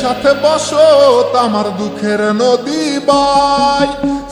সাথে বসত আমার দুঃখের নদী বাই।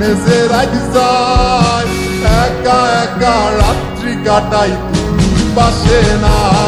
রাত যায়। একা একা রাত্রি কাটাই তুমি পাশে নাই।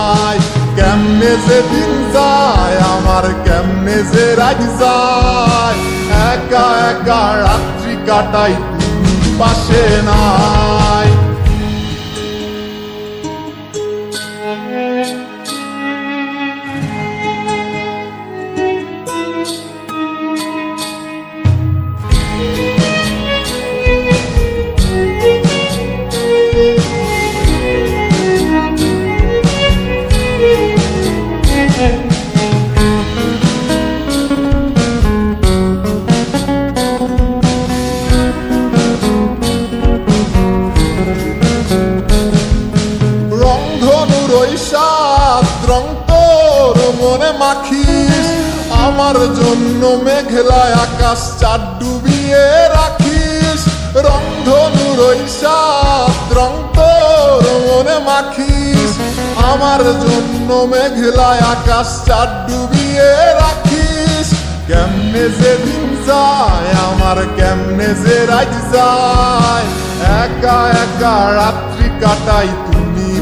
কেমনে যে দিন যায়, আমার কেমনে যে রাজ যায়। একা একা রাত্রি কাটাই পাশে নাই। সাত রং তোর মনে মাখিস। আমার জন্য মেঘলায় আকাশ চার ডুবিয়ে রাখিস। রংধনুর ওই সাত রং তোর মনে মাখিস। আমার জন্য মেঘলায় আকাশ চার ডুবিয়ে রাখিস। কেমনে যে দিন যায়, আমার কেমনে যে রাজ যায়। একা একা রাত্রি কাটাই